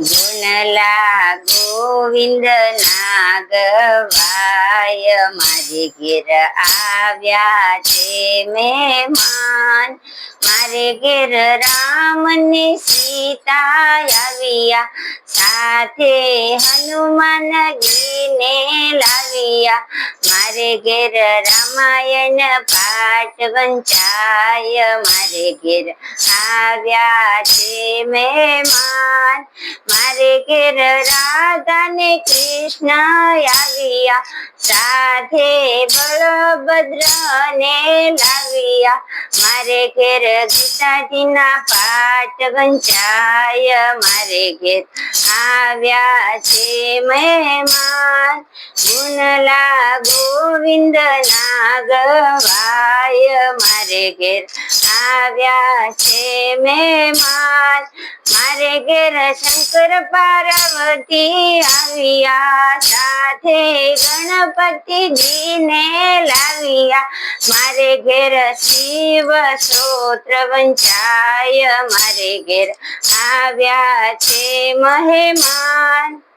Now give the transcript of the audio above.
ગુણલા ગોવિંદ નાગવાય મારી ઘેર આવ્યા છે મહેમાન મારે ઘેર રામ ને સીતા આવ્યા સાથે હનુમાન ગીને લાવ્યા મારે ઘેર રામાયણ પાઠ વંચાય મારે ઘેર આવ્યા છે મહેમાન મારે ઘેર રાધા ને કૃષ્ણ આવ્યા. સાથે બળભદ્ર ને લાવ્યા. મારે ઘેર ગીતાજીના પાઠ વંચાય. મારે ઘેર આવ્યા છે મહેમાન. ગુણલા ગોવિંદ નાગવાય ઘેર આવ્યા છે મહેમાન. મારે ઘેર શંકર પાર્વતી આવ્યા. સાથે ગણપતિજીને લાવ્યા. મારે ઘેર શિવ સ્ત્રોત્ર વંચાય. મારે ઘેર આવ્યા છે મહેમાન.